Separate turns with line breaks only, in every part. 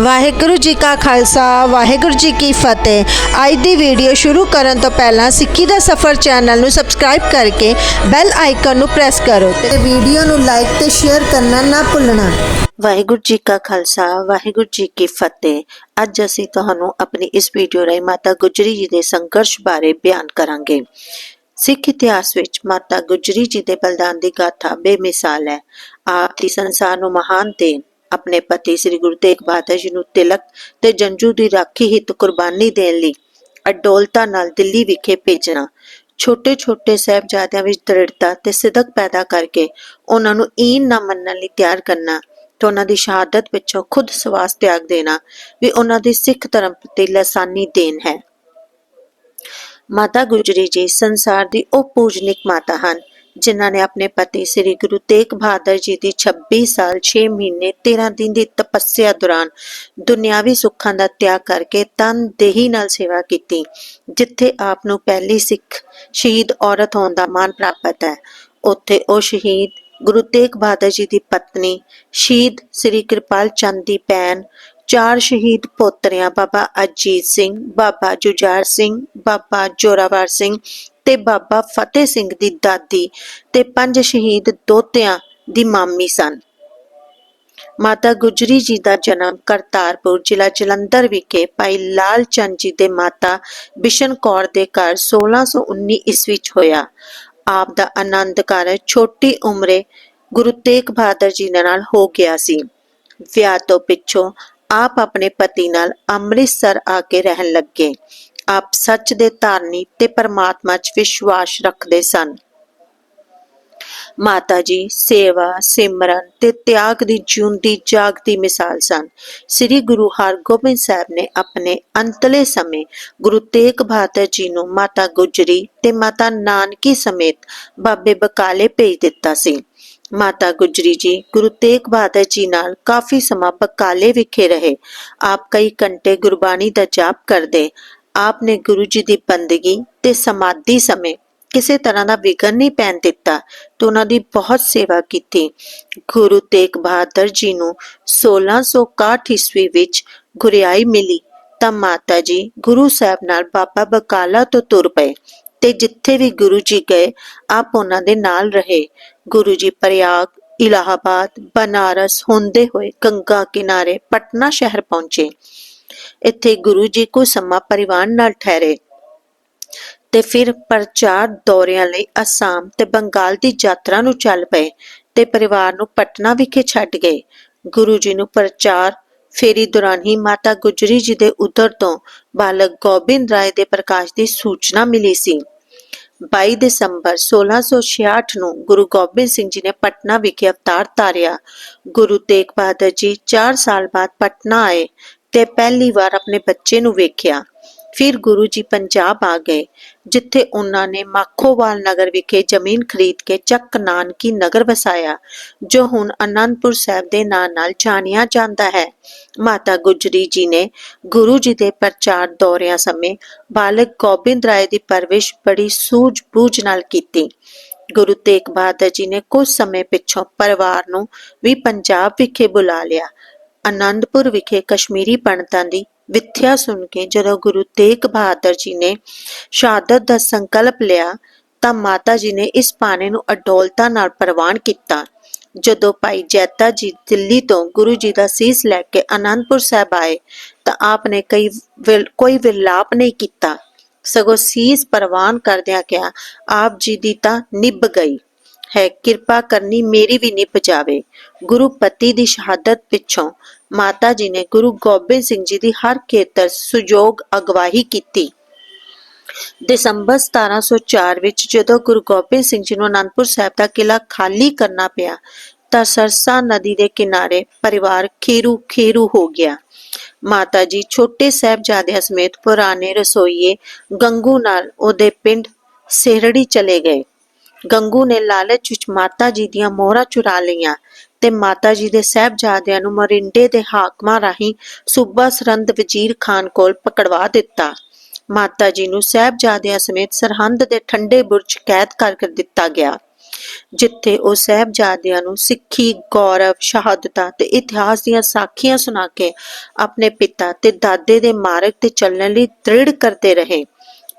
ਵਾਹਿਗੁਰੂ ਜੀ
ਕਾ ਖਾਲਸਾ, ਵਾਹਿਗੁਰੂ ਜੀ ਕੀ ਫਤਿਹ। ਅੱਜ ਦੀ ਵੀਡੀਓ ਸ਼ੁਰੂ ਕਰਨ ਤੋਂ ਪਹਿਲਾਂ ਸਿੱਖੀ ਦਾ ਸਫਰ ਚੈਨਲ ਨੂੰ ਸਬਸਕ੍ਰਾਈਬ ਕਰਕੇ ਬੈਲ ਆਈਕਨ ਨੂੰ ਪ੍ਰੈਸ ਕਰੋ ਤੇ ਵੀਡੀਓ ਨੂੰ ਲਾਈਕ ਤੇ ਸ਼ੇਅਰ ਕਰਨਾ ਨਾ ਭੁੱਲਣਾ। ਵਾਹਿਗੁਰੂ ਜੀ ਕਾ ਖਾਲਸਾ, ਵਾਹਿਗੁਰੂ ਜੀ ਕੀ ਫਤਿਹ। ਅੱਜ ਅਸੀਂ ਤੁਹਾਨੂੰ ਆਪਣੀ ਇਸ ਵੀਡੀਓ ਰਾਹੀਂ ਮਾਤਾ ਗੁਜਰੀ ਜੀ ਦੇ ਸੰਘਰਸ਼ ਬਾਰੇ ਬਿਆਨ ਕਰਾਂਗੇ। ਸਿੱਖ ਇਤਿਹਾਸ ਵਿੱਚ ਮਾਤਾ ਗੁਜਰੀ ਜੀ ਦੇ ਬਲਿਦਾਨ ਦੀ ਗਾਥਾ ਬੇਮਿਸਾਲ ਹੈ। ਆਪ ਦੀ ਸੰਸਾਰ ਨੂੰ ਮਹਾਨ ਦੇਣ ਆਪਣੇ ਪਤੀ ਸ੍ਰੀ ਗੁਰੂ ਤੇਗ ਬਹਾਦਰ ਜੀ ਨੂੰ ਤਿਲਕ ਤੇ ਜੰਜੂ ਦੀ ਰਾਖੀ ਹਿੱਤ ਕੁਰਬਾਨੀ ਦੇਣ ਲਈ ਅਡੋਲਤਾ ਨਾਲ ਦਿੱਲੀ ਵਿਖੇ ਭੇਜਣਾ। ਛੋਟੇ ਛੋਟੇ ਸਾਹਿਬਜ਼ਾਦਿਆਂ ਵਿੱਚ ਦ੍ਰਿੜਤਾ ਤੇ ਸਿਦਕ ਪੈਦਾ ਕਰਕੇ ਉਹਨਾਂ ਨੂੰ ਈਨ ਨਾ ਮੰਨਣ ਲਈ ਤਿਆਰ ਕਰਨਾ ਤੇ ਉਹਨਾਂ ਦੀ ਸ਼ਹਾਦਤ ਪਿੱਛੋਂ ਖੁਦ ਸਵਾਸ ਤਿਆਗ ਦੇਣਾ ਵੀ ਉਹਨਾਂ ਦੀ ਸਿੱਖ ਧਰਮ ਪ੍ਰਤੀ ਲਸਾਨੀ ਦੇਣ ਹੈ। ਮਾਤਾ ਗੁਜਰੀ ਜੀ ਸੰਸਾਰ ਦੀ ਉਹ ਪੂਜਨਿਕ ਮਾਤਾ ਹਨ ਜਿਨ੍ਹਾਂ ਨੇ ਆਪਣੇ ਪਤੀ ਸ੍ਰੀ ਗੁਰੂ ਤੇਗ ਬਹਾਦਰ ਜੀ ਦੀ 26 ਸਾਲ 6 ਮਹੀਨੇ 13 ਦਿਨ ਦੀ ਤਪੱਸਿਆ ਦੌਰਾਨ ਦੁਨਿਆਵੀ ਸੁੱਖਾਂ ਦਾ ਤਿਆਗ ਕਰਕੇ ਤਨ ਦੇਹੀ ਨਾਲ ਸੇਵਾ ਕੀਤੀ, ਜਿੱਥੇ ਆਪ ਨੂੰ ਪਹਿਲੀ ਸਿੱਖ ਸ਼ਹੀਦ ਔਰਤ ਹੋਣ ਦਾ ਮਾਣ ਪ੍ਰਾਪਤ ਹੈ। ਉੱਥੇ ਉਹ ਸ਼ਹੀਦ ਗੁਰੂ ਤੇਗ ਬਹਾਦਰ ਜੀ ਦੀ ਪਤਨੀ ਸ਼ਹੀਦ ਸ੍ਰੀ ਕਿਰਪਾਲ ਚੰਦ ਦੀ ਭੈਣ ਚਾਰ ਸ਼ਹੀਦ ਪੋਤਰਿਆਂ, ਬਾਬਾ ਅਜੀਤ ਸਿੰਘ, ਬਾਬਾ ਜੁਝਾਰ ਸਿੰਘ, ਬਾਬਾ ਜੋਰਾਵਰ ਸਿੰਘ ਤੇ ਬਾਬਾ ਫਤਿਹ ਸਿੰਘ ਦੀ ਦਾਦੀ ਤੇ ਪੰਜ ਸ਼ਹੀਦ ਦੋਤਿਆਂ ਦੀ ਮਾਮੀ ਸਨ। ਮਾਤਾ ਗੁਜਰੀ ਜੀ ਦਾ ਜਨਮ ਕਰਤਾਰਪੁਰ ਜ਼ਿਲ੍ਹਾ ਜਲੰਧਰ ਵਿਖੇ ਭਾਈ ਲਾਲ ਚੰਦ ਜੀ ਦੇ ਮਾਤਾ ਬਿਸ਼ਨ ਕੌਰ ਦੇ ਘਰ 1619 ਈਸਵੀ ਚ ਹੋਇਆ। ਆਪ ਦਾ ਆਨੰਦ ਕਾਰਜ ਛੋਟੀ ਉਮਰੇ ਗੁਰੂ ਤੇਗ ਬਹਾਦਰ ਜੀ ਦੇ ਨਾਲ ਹੋ ਗਿਆ ਸੀ। ਵਿਆਹ ਤੋਂ ਪਿੱਛੋਂ ਆਪ ਆਪਣੇ ਪਤੀ ਨਾਲ ਅੰਮ੍ਰਿਤਸਰ ਆ ਕੇ ਰਹਿਣ ਲੱਗੇ। ਆਪ ਸੱਚ ਦੇ ਧਾਰਨੀ ਤੇ ਪਰਮਾਤਮਾ 'ਚ ਵਿਸ਼ਵਾਸ ਰੱਖਦੇ ਸਨ। ਮਾਤਾ ਜੀ ਸੇਵਾ, ਸਿਮਰਨ ਤੇ ਤਿਆਗ ਦੀ ਜਿਉਂਦੀ ਜਾਗਦੀ ਮਿਸਾਲ ਸਨ। ਸ੍ਰੀ ਗੁਰੂ ਹਰਗੋਬਿੰਦ ਸਾਹਿਬ ਨੇ ਆਪਣੇ ਅੰਤਲੇ ਸਮੇਂ ਗੁਰੂ ਤੇਗ ਬਹਾਦਰ ਜੀ ਨੂੰ ਮਾਤਾ ਗੁਜਰੀ ਤੇ ਮਾਤਾ ਨਾਨਕੀ ਸਮੇਤ ਬਾਬੇ ਬਕਾਲੇ ਭੇਜ ਦਿੱਤਾ ਸੀ। ਮਾਤਾ ਗੁਜਰੀ ਜੀ, ਗੁਰੂ ਤੇਗ ਬਹਾਦਰ ਜੀ ਨਾਲ ਕਾਫੀ ਸਮਾਂ ਬਕਾਲੇ ਵਿਖੇ ਰਹੇ। ਆਪ ਕਈ ਘੰਟੇ ਗੁਰਬਾਣੀ ਦਾ ਜਾਪ ਕਰਦੇ। ਆਪ ਨੇ ਗੁਰੂ ਜੀ ਦੀ ਬੰਦਗੀ ਤੇ ਸਮਾਧੀ ਸਮੇਂ ਕਿਸੇ ਤਰ੍ਹਾਂ ਦਾ ਵਿਘਨ ਨਹੀਂ ਪੈਣ ਦਿੱਤਾ ਤੇ ਉਹਨਾਂ ਦੀ ਬਹੁਤ ਸੇਵਾ ਕੀਤੀ। ਗੁਰੂ ਤੇਗ ਬਹਾਦਰ ਜੀ ਨੂੰ 1661 ਈਸਵੀ ਵਿੱਚ ਗੁਰਿਆਈ ਮਿਲੀ ਤਾਂ ਮਾਤਾ ਜੀ ਗੁਰੂ ਸਾਹਿਬ ਨਾਲ ਬਾਬਾ ਬਕਾਲਾ ਤੋਂ ਤੁਰ ਪਏ। ਤੇ ਜਿੱਥੇ ਵੀ ਗੁਰੂ ਜੀ ਗਏ, ਆਪ ਉਹਨਾਂ ਦੇ ਨਾਲ ਰਹੇ। ਗੁਰੂ ਜੀ ਪ੍ਰਯਾਗ, ਇਲਾਹਾਬਾਦ, ਬਨਾਰਸ ਹੁੰਦੇ ਹੋਏ ਗੰਗਾ ਕਿਨਾਰੇ ਪਟਨਾ ਸ਼ਹਿਰ ਪਹੁੰਚੇ। ਇੱਥੇ ਗੁਰੂ ਜੀ ਕੋ ਸਮਾਂ ਪਰਿਵਾਰ ਨਾਲ ਠਹਿਰੇ ਤੇ ਫਿਰ ਪ੍ਰਚਾਰ ਦੌਰਿਆਂ ਲਈ ਅਸਾਮ ਤੇ ਬੰਗਾਲ ਦੀ ਯਾਤਰਾ ਨੂੰ ਚੱਲ ਪਏ ਤੇ ਪਰਿਵਾਰ ਨੂੰ ਪਟਨਾ ਵਿਖੇ ਛੱਡ ਗਏ। ਗੁਰੂ ਜੀ ਨੂੰ ਪ੍ਰਚਾਰ ਫੇਰੀ ਦੌਰਾਨ ਹੀ ਮਾਤਾ ਗੁਜਰੀ ਜੀ ਦੇ ਉਦਰ ਤੋਂ ਬਾਲਕ ਗੋਬਿੰਦ ਰਾਏ ਦੇ ਪ੍ਰਕਾਸ਼ ਦੀ ਸੂਚਨਾ ਮਿਲੀ ਸੀ। 22 ਦਸੰਬਰ 1666 ਨੂੰ ਗੁਰੂ ਗੋਬਿੰਦ ਸਿੰਘ ਜੀ ਨੇ ਪਟਨਾ ਵਿਖੇ ਅਵਤਾਰ ਧਾਰਿਆ ਗੁਰੂ ਤੇਗ ਬਹਾਦਰ ਜੀ 4 ਸਾਲ ਬਾਅਦ ਪਟਨਾ ਆਏ ਤੇ ਪਹਿਲੀ ਵਾਰ ਆਪਣੇ ਬੱਚੇ ਨੂੰ ਵੇਖਿਆ। ਫਿਰ ਗੁਰੂ ਜੀ ਪੰਜਾਬ ਆ ਗਏ, ਜਿੱਥੇ ਉਹਨਾਂ ਨੇ ਮਾਖੋਵਾਲ ਨਗਰ ਵਿਖੇ ਜ਼ਮੀਨ ਖਰੀਦ ਕੇ ਚੱਕ ਨਾਨਕੀ ਨਗਰ ਵਸਾਇਆ, ਜੋ ਹੁਣ ਅਨੰਦਪੁਰ ਸਾਹਿਬ ਦੇ ਨਾਂ ਨਾਲ ਜਾਣਿਆ ਜਾਂਦਾ ਹੈ। ਮਾਤਾ ਗੁਜਰੀ ਜੀ ਨੇ ਗੁਰੂ ਜੀ ਦੇ ਪ੍ਰਚਾਰ ਦੌਰਿਆਂ ਸਮੇਂ ਬਾਲਕ ਗੋਬਿੰਦ ਰਾਏ ਦੀ ਪਰਵਿਸ਼ ਬੜੀ ਸੂਝ-ਬੂਝ ਨਾਲ ਕੀਤੀ। ਗੁਰੂ ਤੇਗ ਬਹਾਦਰ ਜੀ ਨੇ ਕੁਝ ਸਮੇਂ ਪਿੱਛੋਂ ਪਰਿਵਾਰ ਨੂੰ ਵੀ ਪੰਜਾਬ ਵਿਖੇ ਬੁਲਾ ਲਿਆ। ਅਨੰਦਪੁਰ ਵਿਖੇ ਕਸ਼ਮੀਰੀ ਪੰਡਤਾਂ ਦੀ ਵਿਥਿਆ ਸੁਣ ਕੇ ਜਦੋਂ ਗੁਰੂ ਤੇਗ ਬਹਾਦਰ ਜੀ ਨੇ ਸ਼ਹਾਦਤ ਦਾ ਸੰਕਲਪ ਲਿਆ, ਤਾਂ ਮਾਤਾ ਜੀ ਨੇ ਇਸ ਪਾਣੇ ਨੂੰ ਅਡੋਲਤਾ ਨਾਲ ਪ੍ਰਵਾਨ ਕੀਤਾ। ਜਦੋਂ ਭਾਈ ਜੈਤਾ ਜੀ ਦਿੱਲੀ ਤੋਂ ਗੁਰੂ ਜੀ ਦਾ ਸੀਸ ਲੈ ਕੇ ਆਨੰਦਪੁਰ ਸਾਹਿਬ ਆਏ, ਤਾਂ ਆਪ ਨੇ ਕਈ ਕੋਈ ਵਿਲਾਪ ਨਹੀਂ ਕੀਤਾ। ਸਗੋਂ ਸੀਸ ਪ੍ਰਵਾਨ ਕਰਦਿਆਂ ਕਿਹਾ, ਆਪ ਜੀ ਦੀ ਤਾਂ ਨਿਭ ਗਈ। ਹੈ, ਕਿਰਪਾ ਕਰਨੀ ਮੇਰੀ ਵੀ ਨਿਭ ਜਾਵੇ। ਗੁਰੂ ਪਤੀ ਦੀ ਸ਼ਹਾਦਤ ਪਿੱਛੋਂ ਮਾਤਾ ਜੀ ਨੇ ਗੁਰੂ ਗੋਬਿੰਦ ਸਿੰਘ ਜੀ ਦੀ ਹਰ ਖੇਤਰ ਸੁਜੋਗ ਅਗਵਾਈ ਕੀਤੀ। ਦਸੰਬਰ 1704 ਵਿੱਚ ਜਦੋਂ ਗੁਰੂ ਗੋਬਿੰਦ ਸਿੰਘ ਜੀ ਨੂੰ ਅਨੰਦਪੁਰ ਸਾਹਿਬ ਦਾ ਕਿਲਾ ਖਾਲੀ ਕਰਨਾ ਪਿਆ, ਤਾਂ ਸਰਸਾ ਨਦੀ ਦੇ ਕਿਨਾਰੇ ਪਰਿਵਾਰ ਖੇਰੂ ਖੇਰੂ ਹੋ ਗਿਆ। ਮਾਤਾ ਜੀ ਛੋਟੇ ਸਾਹਿਬਜ਼ਾਦਿਆਂ ਸਮੇਤ ਪੁਰਾਣੇ ਰਸੋਈਏ ਗੰਗੂ ਨਾਲ ਉਹਦੇ ਪਿੰਡ ਸੇਰੜੀ ਚਲੇ ਗਏ। ਗੰਗੂ ਨੇ ਲਾਲਚ ਵਿੱਚ ਮਾਤਾ ਜੀ ਦੀਆਂ ਮੋਹਰਾਂ ਚੁਰਾ ਲਈਆਂ। ਤੇ ਮਾਤਾ ਜੀ ਦੇ ਸਹਿਬਜ਼ਾਦਿਆਂ ਨੂੰ ਮੋਰਿੰਡੇ ਦੇ ਹਾਕਮਾਂ ਰਾਹੀਂ ਸੂਬਾ ਸਰੰਦ ਵਜ਼ੀਰ ਖਾਨ ਕੋਲ ਪਕੜਵਾ ਦਿੱਤਾ। ਮਾਤਾ ਜੀ ਨੂੰ ਸਹਿਬਜ਼ਾਦਿਆਂ ਸਮੇਤ ਸਰਹੰਦ ਦੇ ਠੰਡੇ ਬੁਰਜ ਕੈਦ ਕਰ ਦਿੱਤਾ ਗਿਆ, ਜਿੱਥੇ ਉਹ ਸਹਿਬਜ਼ਾਦਿਆਂ ਨੂੰ ਸਿੱਖੀ, ਗੌਰਵ, ਸ਼ਹਾਦਤਾਂ ਤੇ ਇਤਿਹਾਸ ਦੀਆਂ ਸਾਖੀਆਂ ਸੁਣਾ ਕੇ ਆਪਣੇ ਪਿਤਾ ਤੇ ਦਾਦੇ ਦੇ ਮਾਰਗ ਤੇ ਚੱਲਣ ਲਈ ਦ੍ਰਿੜ ਕਰਦੇ ਰਹੇ।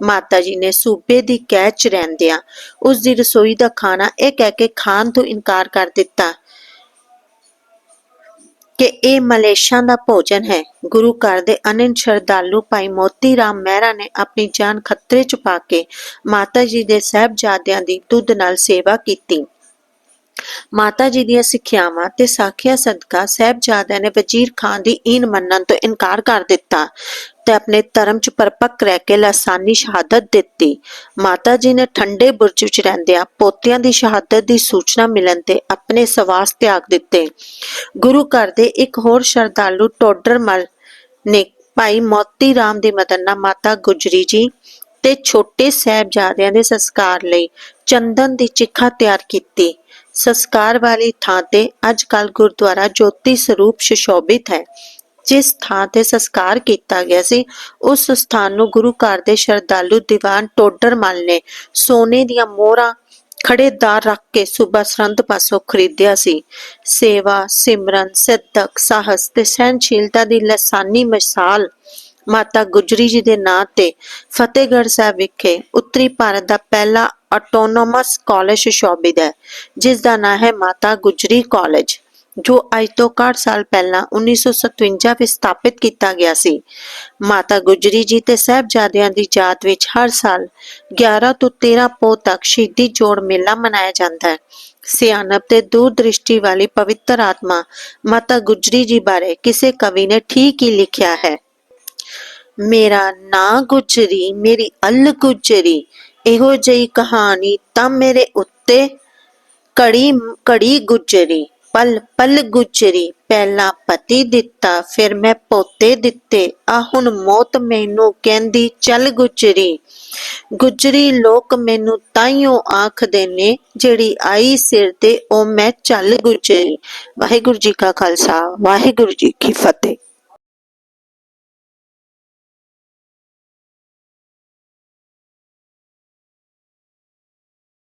ਮਾਤਾ ਜੀ ਨੇ ਸੂਬੇ ਦੀ ਕੈਦ ਚ ਰਹਿੰਦਿਆਂ ਉਸ ਦੀ ਰਸੋਈ ਦਾ ਖਾਣਾ ਇਹ ਕਹਿ ਕੇ ਖਾਣ ਤੋਂ ਇਨਕਾਰ ਕਰ ਦਿੱਤਾ। ਕਿ ਇਹ ਮਲੇਸ਼ਾਂ ਦਾ ਭੋਜਨ ਹੈ। ਗੁਰੂ ਘਰ ਦੇ ਅਨੰਨ ਸ਼ਰਧਾਲੂ ਭਾਈ ਮੋਤੀ ਰਾਮ ਮਹਿਰਾ ਨੇ ਆਪਣੀ ਜਾਨ ਖਤਰੇ ਚ ਪਾ ਕੇ ਮਾਤਾ ਜੀ ਦੇ ਸਹਿਬਜ਼ਾਦਿਆਂ ਦੀ ਦੁੱਧ ਨਾਲ ਸੇਵਾ ਕੀਤੀ। ਮਾਤਾ ਜੀ ਦੀਆਂ ਸਿੱਖਿਆਵਾਂ ਤੇ ਸਾਖੀਆਂ ਸਦਕਾ ਸਹਿਬਜ਼ਾਦਿਆਂ ਨੇ ਵਜ਼ੀਰ ਖਾਨ ਦੀ ਈਨ ਮੰਨਣ ਤੋਂ ਇਨਕਾਰ ਕਰ ਦਿੱਤਾ ਤੇ ਆਪਣੇ ਧਰਮ 'ਚ ਪਰਪੱਕ ਰਹਿ ਕੇ ਲਾਸਾਨੀ ਸ਼ਹਾਦਤ ਦਿੱਤੀ। ਮਾਤਾ ਜੀ ਨੇ ਠੰਡੇ ਬੁਰਜ ਵਿੱਚ ਰਹਿੰਦਿਆਂ ਪੋਤਿਆਂ ਦੀ ਸ਼ਹਾਦਤ ਦੀ ਸੂਚਨਾ ਮਿਲਣ ਤੇ ਆਪਣੇ ਸਵਾਸ ਤਿਆਗ ਦਿੱਤੇ। ਗੁਰੂ ਘਰ ਦੇ ਇੱਕ ਹੋਰ ਸ਼ਰਧਾਲੂ ਟੋਡਰਮਲ ਨੇ ਭਾਈ ਮੋਤੀ ਰਾਮ ਦੀ ਮਦਦ ਨਾਲ ਮਾਤਾ ਗੁਜਰੀ ਜੀ ਤੇ ਛੋਟੇ ਸਾਹਿਬਜ਼ਾਦਿਆਂ ਦੇ ਸੰਸਕਾਰ ਲਈ ਚੰਦਨ ਦੀ ਚਿੱਖਾ ਤਿਆਰ ਕੀਤੀ। ਸੰਸਕਾਰ ਵਾਲੀ ਥਾਂ ਤੇ ਅੱਜ ਕੱਲ ਗੁਰਦੁਆਰਾ ਜੋਤੀ ਸਰੂਪ ਸੁਸ਼ੋਭਿਤ ਹੈ। ਜਿਸ ਥਾਂ ਤੇ ਸੰਸਕਾਰ ਕੀਤਾ ਗਿਆ ਸੀ, ਉਸ ਸਥਾਨ ਨੂੰ ਗੁਰੂ ਘਰ ਦੇ ਸ਼ਰਧਾਲੂ ਦੀਵਾਨ ਟੋਡਰਮਲ ਨੇ ਸੋਨੇ ਦੀਆਂ ਮੋਹਰਾਂ ਖੜੇਦਾਰ ਰੱਖ ਕੇ ਸੂਬਾ ਸਰੰਦ ਪਾਸੋਂ ਖਰੀਦਿਆ ਸੀ। ਸੇਵਾ, ਸਿਮਰਨ, ਸਿੱਧਕ, ਸਾਹਸ ਤੇ ਸਹਿਨਸ਼ੀਲਤਾ ਦੀ ਲਸਾਨੀ ਮਿਸਾਲ ਮਾਤਾ ਗੁਜਰੀ ਜੀ ਦੇ ਨਾਂ ਤੇ ਫਤਿਹਗੜ੍ਹ ਸਾਹਿਬ ਵਿਖੇ ਉੱਤਰੀ ਭਾਰਤ ਦਾ ਪਹਿਲਾ ਆਟੋਨੋਮਸ ਕਾਲਜ ਸ਼ੋਭਿਤ ਹੈ, ਜਿਸ ਦਾ ਨਾਂ ਹੈ ਮਾਤਾ ਗੁਜਰੀ ਕਾਲਜ ਜੋ ਅੱਜ ਤੋਂ 61 ਸਾਲ ਪਹਿਲਾਂ 1957 ਵਿੱਚ ਸਥਾਪਿਤ ਕੀਤਾ ਗਿਆ ਸੀ। ਮਾਤਾ ਗੁਜਰੀ ਜੀ ਤੇ ਸਹਿਬਜ਼ਾਦਿਆਂ ਦੀ ਯਾਦ ਵਿੱਚ ਹਰ ਸਾਲ 11 ਤੋਂ 13 ਪੋਹ ਤੱਕ ਸ਼ਹੀਦੀ ਜੋੜ ਮੇਲਾ ਮਨਾਇਆ ਜਾਂਦਾ ਹੈ। ਸਿਆਣਪ ਤੇ ਦੂਰਦ੍ਰਿਸ਼ਟੀ ਵਾਲੀ ਪਵਿੱਤਰ ਆਤਮਾ ਮਾਤਾ ਗੁਜਰੀ ਜੀ ਬਾਰੇ ਕਿਸੇ ਕਵੀ ਨੇ ਠੀਕ ਹੀ ਲਿਖਿਆ ਹੈ। ਮੇਰਾ ਨਾ ਗੁਜਰੀ ਮੇਰੀ ਅਲ ਗੁਜਰੀ ਇਹੋ ਜਿਹੀ ਕਹਾਣੀ ਤਾਂ ਮੇਰੇ ਉੱਤੇ ਕੜੀ ਕੜੀ ਗੁਜਰੀ ਪਲ ਪਲ ਗੁਜਰੀ ਪਹਿਲਾਂ ਪਤੀ ਦਿੱਤਾ, ਫਿਰ ਮੈਂ ਪੋਤੇ ਦਿੱਤੇ। ਆ ਹੁਣ ਮੌਤ ਮੈਨੂੰ ਕਹਿੰਦੀ, ਚੱਲ ਗੁਜਰੀ ਗੁਜਰੀ ਲੋਕ ਮੈਨੂੰ ਤਾਈਓ ਆਖਦੇ ਨੇ, ਜਿਹੜੀ ਆਈ ਸਿਰ ਤੇ, ਉਹ ਮੈਂ ਚੱਲ ਗੁਜਰੀ ਵਾਹਿਗੁਰੂ ਜੀ ਕਾ ਖਾਲਸਾ, ਵਾਹਿਗੁਰੂ ਜੀ ਕੀ ਫਤਿਹ।